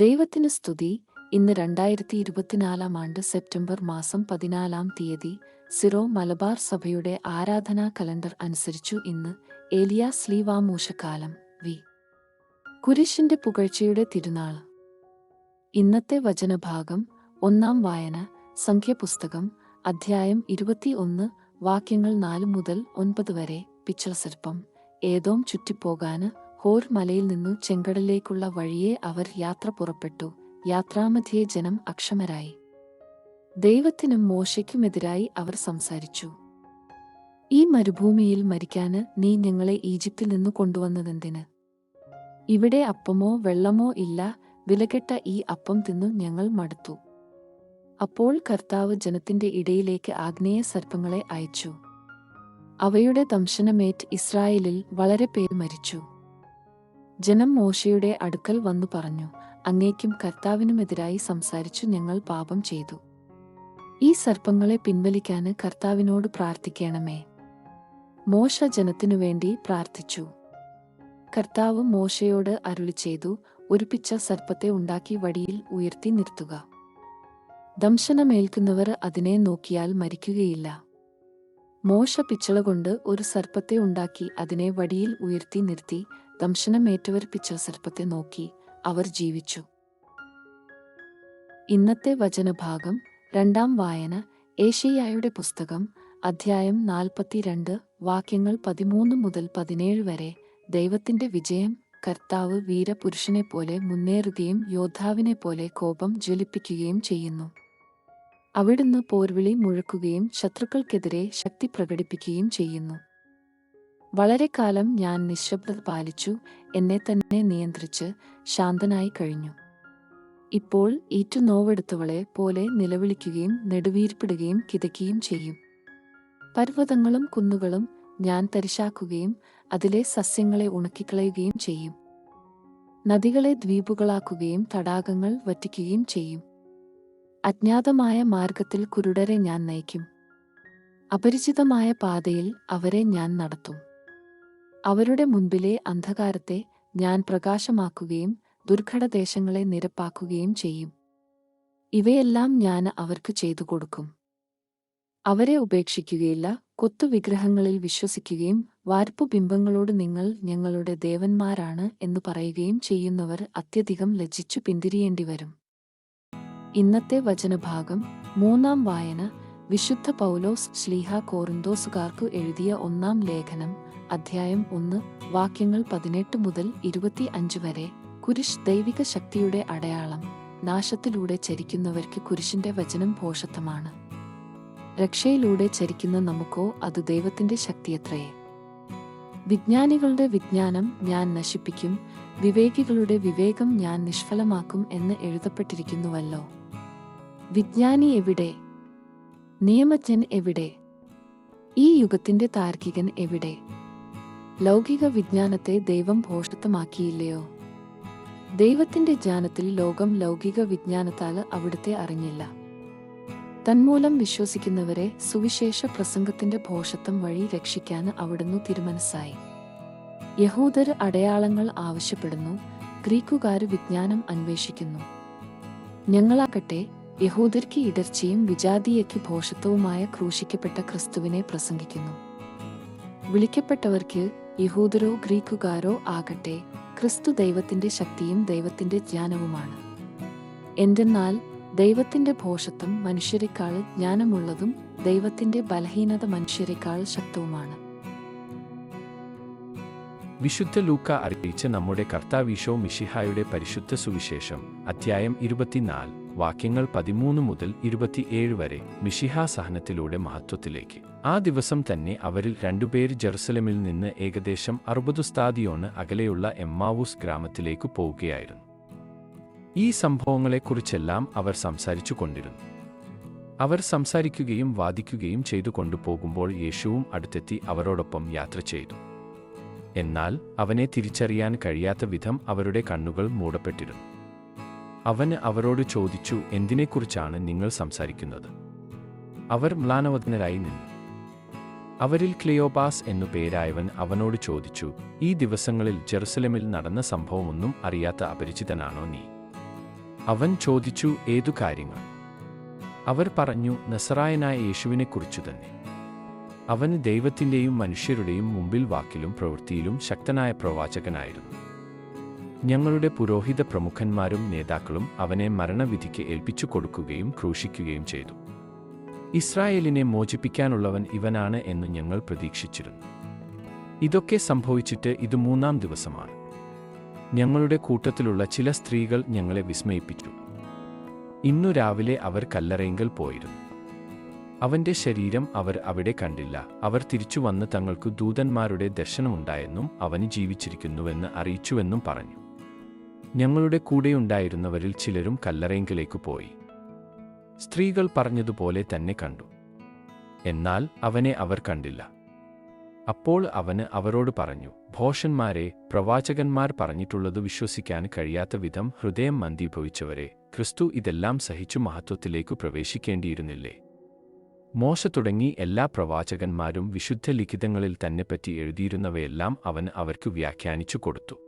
ദൈവത്തിന് സ്തുതി. ഇന്ന് രണ്ടായിരത്തി ഇരുപത്തിനാലാം ആണ്ട് സെപ്റ്റംബർ മാസം പതിനാലാം തീയതി സിറോ മലബാർ സഭയുടെ ആരാധനാ കലണ്ടർ അനുസരിച്ചു ഇന്ന് ഏലിയ സ്ലീവാമൂഷക്കാലം വി. കുരിശിന്റെ പുകഴ്ചയുടെ തിരുനാൾ. ഇന്നത്തെ വചനഭാഗം ഒന്നാം വായന സംഖ്യപുസ്തകം അധ്യായം ഇരുപത്തിയൊന്ന് വാക്യങ്ങൾ നാല് മുതൽ ഒൻപത് വരെ പിച്ചളസർപ്പം ഏതോം ചുറ്റിപ്പോകാന് ഹോർ മലയിൽ നിന്നു ചെങ്കടലിലേക്കുള്ള വഴിയെ അവർ യാത്ര പുറപ്പെട്ടു. യാത്രാമധ്യേ ജനം അക്ഷമരായി. ദൈവത്തിനും മോശയ്ക്കുമെതിരായി അവർ സംസാരിച്ചു. ഈ മരുഭൂമിയിൽ മരിക്കാന് നീ ഞങ്ങളെ ഈജിപ്തിൽ നിന്നു കൊണ്ടുവന്നതെന്തിന്? ഇവിടെ അപ്പമോ വെള്ളമോ ഇല്ല. വിലകെട്ട ഈ അപ്പം തിന്നു ഞങ്ങൾ മടുത്തു. അപ്പോൾ കർത്താവ് ജനത്തിന്റെ ഇടയിലേക്ക് ആഗ്നേയ സർപ്പങ്ങളെ അയച്ചു. അവയുടെ ദംശനമേറ്റ് ഇസ്രായേലിൽ വളരെ പേര് മരിച്ചു. ജനം മോശയുടെ അടുക്കൽ വന്നു പറഞ്ഞു അങ്ങേക്കും കർത്താവിനുമെതിരായി സംസാരിച്ചു ഞങ്ങൾ പാപം ചെയ്തു. ഈ സർപ്പങ്ങളെ പിൻവലിക്കാന് കർത്താവിനോട് പ്രാർത്ഥിക്കണമേ. മോശ ജനത്തിനു വേണ്ടി പ്രാർത്ഥിച്ചു. കർത്താവ് മോശയോട് അരുളി ചെയ്തു ഒരു പിച്ച സർപ്പത്തെ ഉണ്ടാക്കി വടിയിൽ ഉയർത്തി നിർത്തുക. ദംശനമേൽക്കുന്നവർ അതിനെ നോക്കിയാൽ മരിക്കുകയില്ല. മോശ പിച്ചള കൊണ്ട് ഒരു സർപ്പത്തെ ഉണ്ടാക്കി അതിനെ വടിയിൽ ഉയർത്തി നിർത്തി ദംശനമേറ്റവർ പിച്ച സർപ്പത്തെ നോക്കി അവർ ജീവിച്ചു. ഇന്നത്തെ വചനഭാഗം രണ്ടാം വായന ഏഷ്യയായുടെ പുസ്തകം അധ്യായം നാൽപ്പത്തിരണ്ട് വാക്യങ്ങൾ പതിമൂന്ന് മുതൽ പതിനേഴ് വരെ. ദൈവത്തിന്റെ വിജയം കർത്താവ് വീരപുരുഷനെ പോലെ മുന്നേറുകയും യോദ്ധാവിനെ പോലെ കോപം ജ്വലിപ്പിക്കുകയും ചെയ്യുന്നു. അവിടുന്ന് പോർവിളി മുഴക്കുകയും ശത്രുക്കൾക്കെതിരെ ശക്തി പ്രകടിപ്പിക്കുകയും ചെയ്യുന്നു. വളരെ കാലം ഞാൻ നിശബ്ദത പാലിച്ചു എന്നെ തന്നെ നിയന്ത്രിച്ച് ശാന്തനായി കഴിഞ്ഞു. ഇപ്പോൾ ഈറ്റു നോവെടുത്തവളെ പോലെ നിലവിളിക്കുകയും നെടുവീർപ്പിടുകയും കിതയ്ക്കുകയും ചെയ്യും. പർവതങ്ങളും കുന്നുകളും ഞാൻ തരിശാക്കുകയും അതിലെ സസ്യങ്ങളെ ഉണക്കിക്കളയുകയും ചെയ്യും. നദികളെ ദ്വീപുകളാക്കുകയും തടാകങ്ങൾ വറ്റിക്കുകയും ചെയ്യും. അജ്ഞാതമായ മാർഗത്തിൽ കുരുടരെ ഞാൻ നയിക്കും. അപരിചിതമായ പാതയിൽ അവരെ ഞാൻ നടത്തും. അവരുടെ മുൻപിലെ അന്ധകാരത്തെ ഞാൻ പ്രകാശമാക്കുകയും ദുർഘടദേശങ്ങളെ നിരപ്പാക്കുകയും ചെയ്യും. ഇവയെല്ലാം ഞാൻ അവർക്ക് ചെയ്തു കൊടുക്കും. അവരെ ഉപേക്ഷിക്കുകയില്ല കൊത്തുവിഗ്രഹങ്ങളിൽ വിശ്വസിക്കുകയും വാർപ്പു ബിംബങ്ങളോട് നിങ്ങൾ ഞങ്ങളുടെ ദേവന്മാരാണ് എന്ന് പറയുകയും ചെയ്യുന്നവർ അത്യധികം ലജ്ജിച്ചു പിന്തിരിയേണ്ടി വരും. ഇന്നത്തെ വചനഭാഗം മൂന്നാം വായന വിശുദ്ധ പൗലോസ് ശ്ലീഹ കോറിന്തോസുകാർക്കു എഴുതിയ ഒന്നാം ലേഖനം അധ്യായം ഒന്ന് വാക്യങ്ങൾ പതിനെട്ട് മുതൽ ഇരുപത്തി അഞ്ച് വരെ. കുരിശ് ദൈവിക ശക്തിയുടെ അടയാളം. നാശത്തിലൂടെ ചരിക്കുന്നവർക്ക് കുരിശിന്റെ വചനം പോഷത്വമാണ് രക്ഷയിലൂടെ ചരിക്കുന്ന നമുക്കോ അത് ദൈവത്തിന്റെ ശക്തിയത്രയേ വിജ്ഞാനികളുടെ വിജ്ഞാനം ഞാൻ നശിപ്പിക്കും വിവേകികളുടെ വിവേകം ഞാൻ നിഷ്ഫലമാക്കും എന്ന് എഴുതപ്പെട്ടിരിക്കുന്നുവല്ലോ. വിജ്ഞാനി എവിടെ? നിയമജ്ഞൻ എവിടെ? ഈ യുഗത്തിന്റെ താർക്കികൻ എവിടെ? ലൗകിക വിജ്ഞാനത്തെ ദൈവം ഭോഷത്വമാക്കിയില്ലയോ ദൈവത്തിന്റെ ജ്ഞാനത്തിൽ ലോകം ലൗകിക വിജ്ഞാനത്താൽ അവിടുത്തെ അറിഞ്ഞില്ല. തന്മൂലം വിശ്വസിക്കുന്നവരെ സുവിശേഷ പ്രസംഗത്തിന്റെ ഭോഷത്വം വഴി രക്ഷിക്കാൻ അവിടുന്ന് തിരുമനസ്സായി. യഹൂദർ അടയാളങ്ങൾ ആവശ്യപ്പെടുന്നു ഗ്രീക്കുകാർ വിജ്ഞാനം അന്വേഷിക്കുന്നു. ഞങ്ങളാകട്ടെ യഹൂദർക്ക് ഇടർച്ചയും വിജാതീയയ്ക്ക് ഭോഷത്വവുമായ ക്രൂശിക്കപ്പെട്ട ക്രിസ്തുവിനെ പ്രസംഗിക്കുന്നു. വിളിക്കപ്പെട്ടവർക്ക് യഹൂദരോ ഗ്രീക്കുകാരോ ആകട്ടെ ക്രിസ്തു ദൈവത്തിന്റെ ശക്തിയും ദൈവത്തിന്റെ ജ്ഞാനവുമാണ്. എന്തെന്നാൽ ദൈവത്തിന്റെ ഭോഷത്വം മനുഷ്യരെക്കാൾ ജ്ഞാനമുള്ളതും ദൈവത്തിന്റെ ബലഹീനത മനുഷ്യരെക്കാൾ ശക്തവുമാണ്. വിശുദ്ധ ലൂക്ക അറിയിച്ച നമ്മുടെ കർത്താവീശോ മിഷിഹായുടെ പരിശുദ്ധ സുവിശേഷം അധ്യായം ഇരുപത്തിനാല്. വാക്യങ്ങൾ പതിമൂന്ന് മുതൽ ഇരുപത്തിയേഴ് വരെ മിഷിഹ സഹനത്തിലൂടെ മഹത്വത്തിലേക്ക്. ആ ദിവസം തന്നെ അവരിൽ രണ്ടുപേർ ജെറുസലമിൽ നിന്ന് ഏകദേശം അറുപത് സ്ഥാദിയോണ് അകലെയുള്ള എമ്മാവൂസ് ഗ്രാമത്തിലേക്ക് പോവുകയായിരുന്നു. ഈ സംഭവങ്ങളെക്കുറിച്ചെല്ലാം അവർ സംസാരിച്ചു കൊണ്ടിരുന്നു. അവർ സംസാരിക്കുകയും വാദിക്കുകയും ചെയ്തു കൊണ്ടുപോകുമ്പോൾ യേശുവും അടുത്തെത്തി അവരോടൊപ്പം യാത്ര ചെയ്തു. എന്നാൽ അവനെ തിരിച്ചറിയാൻ കഴിയാത്ത വിധം അവരുടെ കണ്ണുകൾ മൂടപ്പെട്ടിരുന്നു. അവന് അവരോട് ചോദിച്ചു എന്തിനെക്കുറിച്ചാണ് നിങ്ങൾ സംസാരിക്കുന്നത്? അവർ മ്ലാനവദനരായി നിന്നു. അവരിൽ ക്ലിയോബാസ് എന്നു പേരായവൻ അവനോട് ചോദിച്ചു ഈ ദിവസങ്ങളിൽ ജെറുസലമിൽ നടന്ന സംഭവമൊന്നും അറിയാത്ത അപരിചിതനാണോ നീ? അവൻ ചോദിച്ചു ഏതു കാര്യങ്ങൾ? അവർ പറഞ്ഞു നസറായനായ യേശുവിനെക്കുറിച്ചു തന്നെ. അവന് ദൈവത്തിന്റെയും മനുഷ്യരുടെയും മുമ്പിൽ വാക്കിലും പ്രവൃത്തിയിലും ശക്തനായ പ്രവാചകനായിരുന്നു. ഞങ്ങളുടെ പുരോഹിത പ്രമുഖന്മാരും നേതാക്കളും അവനെ മരണവിധിക്ക് ഏൽപ്പിച്ചു കൊടുക്കുകയും ക്രൂശിക്കുകയും ചെയ്തു. ഇസ്രായേലിനെ മോചിപ്പിക്കാനുള്ളവൻ ഇവനാണ് എന്ന് ഞങ്ങൾ പ്രതീക്ഷിച്ചിരുന്നു. ഇതൊക്കെ സംഭവിച്ചിട്ട് ഇത് മൂന്നാം ദിവസമാണ്. ഞങ്ങളുടെ കൂട്ടത്തിലുള്ള ചില സ്ത്രീകൾ ഞങ്ങളെ വിസ്മയിപ്പിച്ചു. ഇന്നു രാവിലെ അവർ കല്ലറയെങ്കിൽ പോയിരുന്നു. അവന്റെ ശരീരം അവർ അവിടെ കണ്ടില്ല. അവർ തിരിച്ചു വന്ന് തങ്ങൾക്ക് ദൂതന്മാരുടെ ദർശനമുണ്ടായെന്നും അവന് ജീവിച്ചിരിക്കുന്നുവെന്ന് അറിയിച്ചുവെന്നും പറഞ്ഞു. ഞങ്ങളുടെ കൂടെയുണ്ടായിരുന്നവരിൽ ചിലരും കല്ലറയെങ്കിലേക്ക് പോയി. സ്ത്രീകൾ പറഞ്ഞതുപോലെ തന്നെ കണ്ടു. എന്നാൽ അവനെ അവർ കണ്ടില്ല. അപ്പോൾ അവന് അവരോട് പറഞ്ഞു ഭോഷന്മാരെ പ്രവാചകന്മാർ പറഞ്ഞിട്ടുള്ളത് വിശ്വസിക്കാൻ കഴിയാത്ത വിധം ഹൃദയം മന്ദീഭവിച്ചവരെ ക്രിസ്തു ഇതെല്ലാം സഹിച്ചു മഹത്വത്തിലേക്കു പ്രവേശിക്കേണ്ടിയിരുന്നില്ലേ? മോശ തുടങ്ങി എല്ലാ പ്രവാചകന്മാരും വിശുദ്ധ ലിഖിതങ്ങളിൽ തന്നെപ്പറ്റി എഴുതിയിരുന്നവയെല്ലാം അവൻ അവർക്ക് വ്യാഖ്യാനിച്ചു കൊടുത്തു.